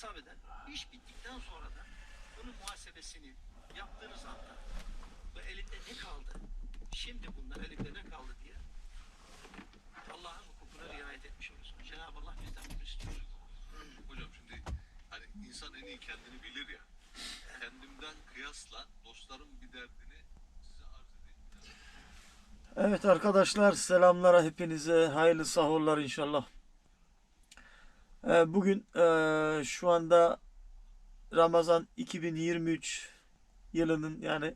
hesap eder. İş bittikten sonra da bunun muhasebesini yaptığınız anda ve elinde ne kaldı? Şimdi bunlar elimde ne kaldı diye Allah'ın hukukuna riayet etmiş olursunuz. Cenab-ı Allah bizden bunu istiyor. Hocam şimdi hani insan en iyi kendini bilir ya. Kendimden kıyasla dostlarım bir derdini size arz edeyim. Evet arkadaşlar selamlar hepinize hayırlı sahurlar inşallah. Ee, bugün eee, şu anda Ramazan 2023 yılının yani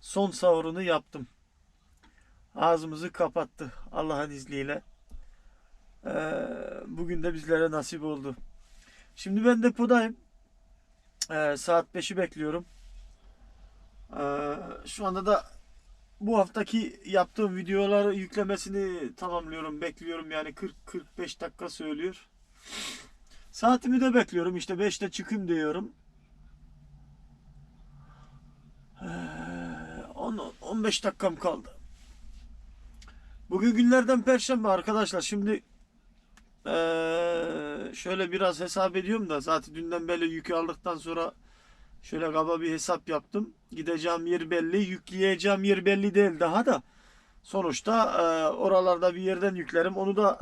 son sahurunu yaptım. Ağzımızı kapattı Allah'ın izniyle. Ee, bugün de bizlere nasip oldu. Şimdi ben depodayım. Ee, saat 5'i bekliyorum. Şu anda da bu haftaki yaptığım videoları yüklemesini tamamlıyorum. Bekliyorum yani 40-45 dakika söylüyor. Saatimi de bekliyorum. İşte 5'te çıkayım diyorum. Ee, 10 15 dakikam kaldı. Bugün günlerden perşembe arkadaşlar. Şimdi ee, şöyle biraz hesap ediyorum da zaten dünden beri yükü aldıktan sonra Şöyle kaba bir hesap yaptım. Gideceğim yer belli, yükleyeceğim yer belli değil daha da. Sonuçta e, oralarda bir yerden yüklerim. Onu da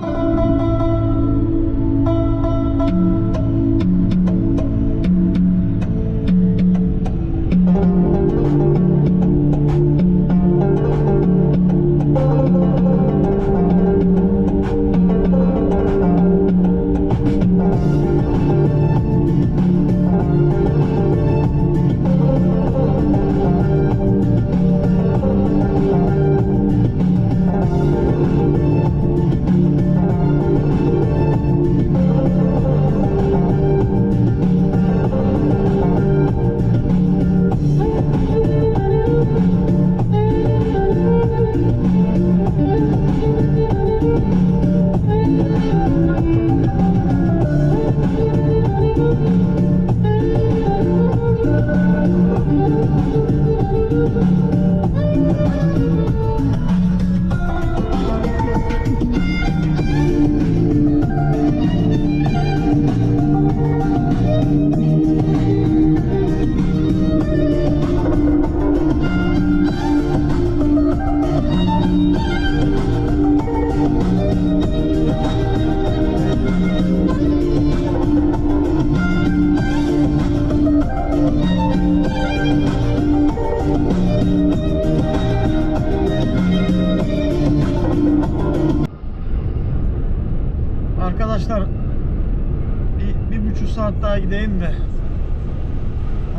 gideyim de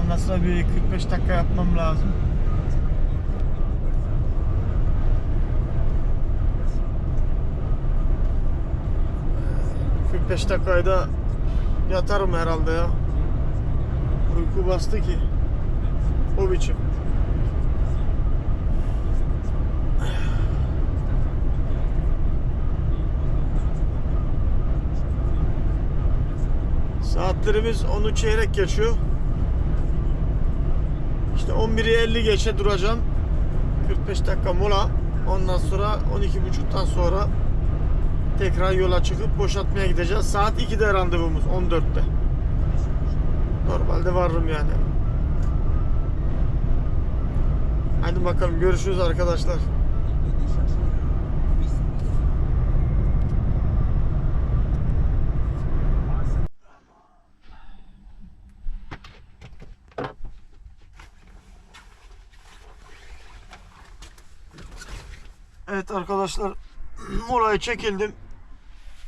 ondan sonra bir 45 dakika yapmam lazım. 45 dakikayı da yatarım herhalde ya. Uyku bastı ki. O biçim. Saatlerimiz 10'u çeyrek geçiyor. İşte 11'i 50 geçe duracağım. 45 dakika mola. Ondan sonra 12.30'dan sonra tekrar yola çıkıp boşaltmaya gideceğiz. Saat 2'de randevumuz 14'te. Normalde varırım yani. Hadi bakalım görüşürüz arkadaşlar. Evet arkadaşlar molaya çekildim.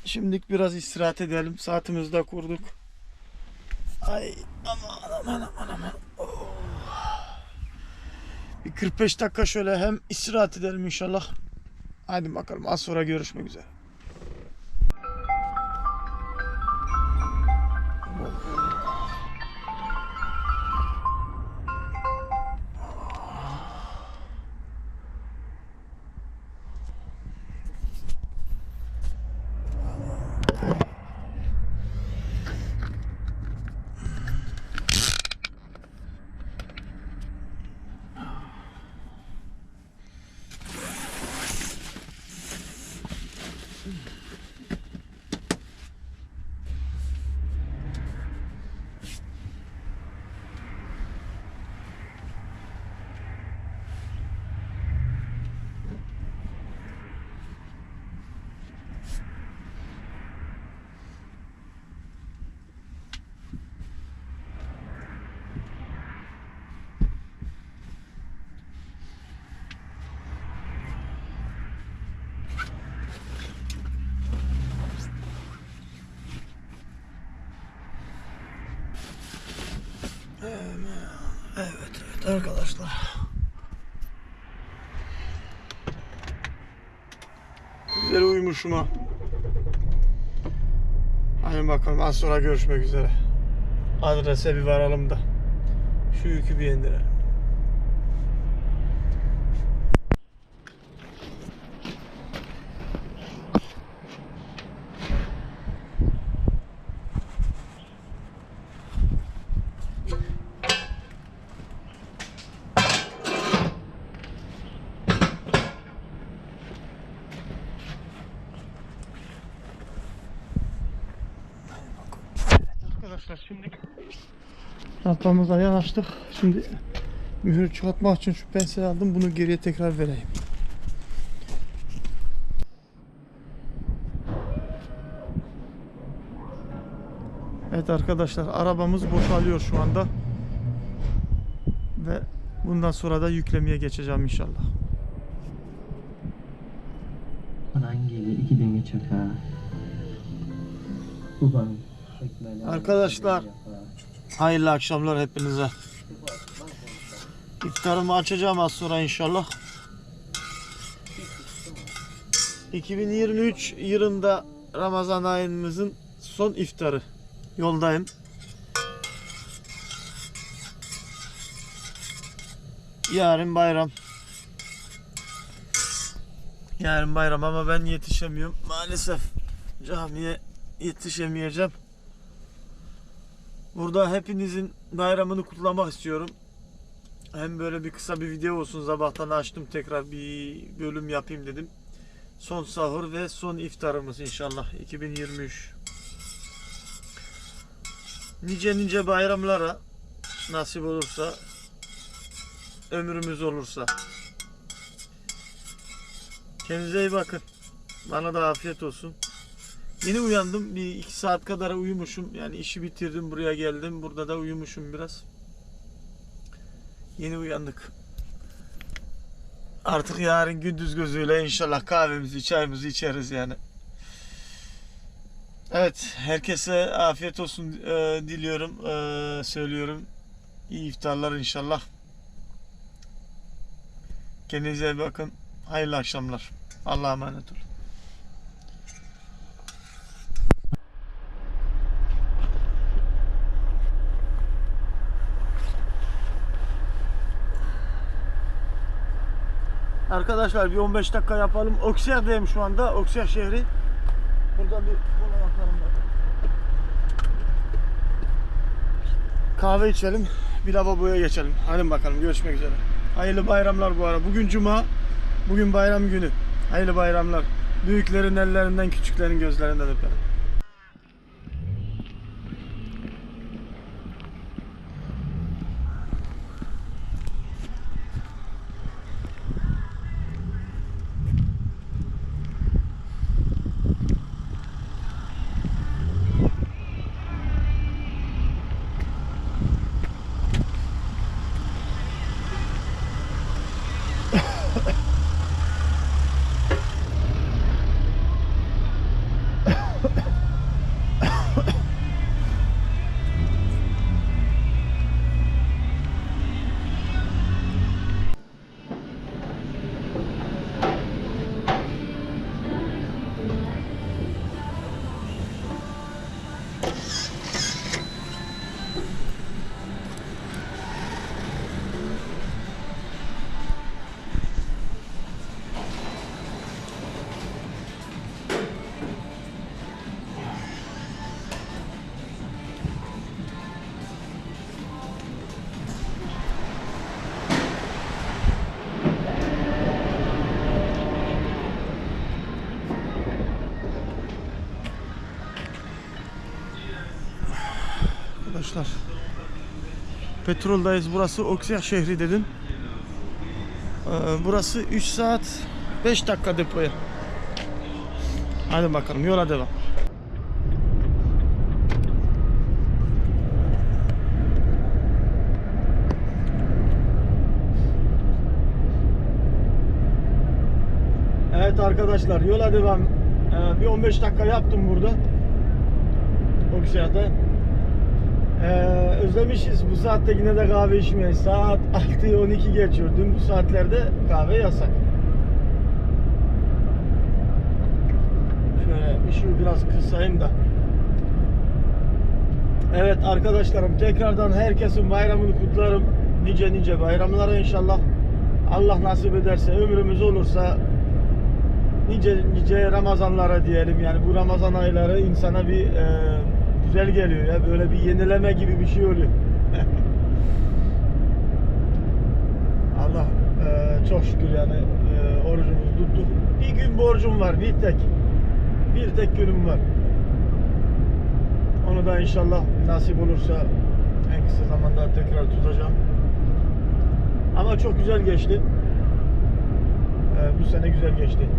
Şimdilik biraz istirahat edelim. Saatimizi de kurduk. Ay aman aman aman aman. Oh. Bir 45 dakika şöyle hem istirahat edelim inşallah. Hadi bakalım az sonra görüşmek üzere. Evet, arkadaşlar. Güzel uyumuşum ha. Hadi bakalım az sonra görüşmek üzere. Adrese bir varalım da. Şu yükü bir indirelim. Arkadaşlar şimdi rampamıza yanaştık. Şimdi mühür çıkartmak için şu penseli aldım. Bunu geriye tekrar vereyim. Evet arkadaşlar arabamız boşalıyor şu anda. Ve bundan sonra da yüklemeye geçeceğim inşallah. Hangi iki denge çaka. Uban çekmeler. Arkadaşlar. Hayırlı akşamlar hepinize. İftarımı açacağım az sonra inşallah. 2023 yılında Ramazan ayımızın son iftarı. Yoldayım. Yarın bayram. Yarın bayram ama ben yetişemiyorum. Maalesef camiye yetişemeyeceğim. Burada hepinizin bayramını kutlamak istiyorum. Hem böyle bir kısa bir video olsun. Sabahtan açtım tekrar bir bölüm yapayım dedim. Son sahur ve son iftarımız inşallah 2023. Nice nice bayramlara nasip olursa ömrümüz olursa. Kendinize iyi bakın. Bana da afiyet olsun. Yeni uyandım. Bir iki saat kadar uyumuşum. Yani işi bitirdim. Buraya geldim. Burada da uyumuşum biraz. Yeni uyandık. Artık yarın gündüz gözüyle inşallah kahvemizi, çayımızı içeriz yani. Evet, herkese afiyet olsun e, diliyorum, e, söylüyorum. İyi iftarlar inşallah. Kendinize bakın. Hayırlı akşamlar. Allah'a emanet olun. Arkadaşlar bir 15 dakika yapalım. Oksiyer'deyim şu anda. Oksiyer şehri. Burada bir kola yapalım. Kahve içelim. Bir lavaboya geçelim. Hadi bakalım görüşmek üzere. Hayırlı bayramlar bu ara. Bugün cuma. Bugün bayram günü. Hayırlı bayramlar. Büyüklerin ellerinden, küçüklerin gözlerinden öperim. Arkadaşlar petroldayız. Burası Oksiyer şehri dedim. Ee, burası 3 saat 5 dakika depoya. Hadi bakalım yola devam. Evet arkadaşlar yola devam. Ee, bir 15 dakika yaptım burada. Oksiyer'de. Ee, özlemişiz bu saatte yine de kahve içmeyi. Saat 6'yı 12 geçiyor. Dün bu saatlerde kahve yasak. Şöyle ışığı biraz kısayım da. Evet arkadaşlarım tekrardan herkesin bayramını kutlarım. Nice nice bayramlara inşallah. Allah nasip ederse ömrümüz olursa nice nice Ramazanlara diyelim. Yani bu Ramazan ayları insana bir e, güzel geliyor ya. Böyle bir yenileme gibi bir şey oluyor. Allah e, çok şükür yani e, orucumuzu tuttuk. Bir gün borcum var bir tek. Bir tek günüm var. Onu da inşallah nasip olursa en kısa zamanda tekrar tutacağım. Ama çok güzel geçti. Ee, bu sene güzel geçti.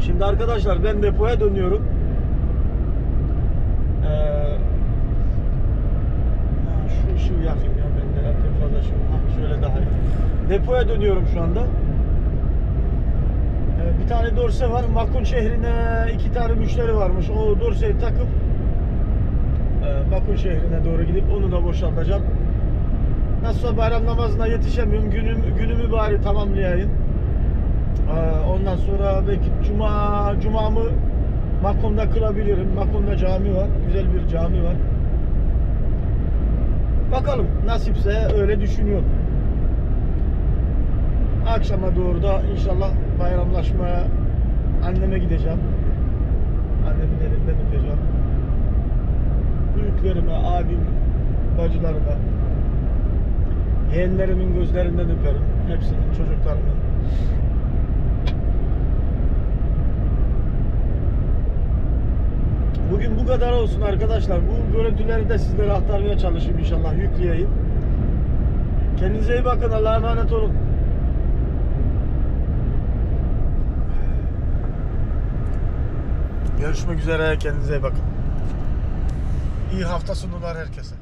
Şimdi arkadaşlar ben depoya dönüyorum. Ee, şu ışığı yakayım ya ben de yapayım fazla şu. Ha, şöyle daha iyi. Depoya dönüyorum şu anda. Ee, bir tane dorse var. Makun şehrine iki tane müşteri varmış. O dorseyi takıp e, Makun şehrine doğru gidip onu da boşaltacağım. Nasılsa bayram namazına yetişemiyorum. Günüm, günümü bari tamamlayayım. Ee, ondan sonra belki cuma cumamı Makum'da kılabilirim. Makum'da cami var. Güzel bir cami var. Bakalım nasipse öyle düşünüyorum. Akşama doğru da inşallah bayramlaşmaya anneme gideceğim. Annemin elinden öpeceğim. Büyüklerime, abim, bacılarıma, yeğenlerimin gözlerinden öperim. Hepsinin çocuklarının. Bugün bu kadar olsun arkadaşlar. Bu görüntüleri de sizlere aktarmaya çalışayım inşallah yükleyeyim. Kendinize iyi bakın. Allah'a emanet olun. Görüşmek üzere. Kendinize iyi bakın. İyi hafta sonları herkese.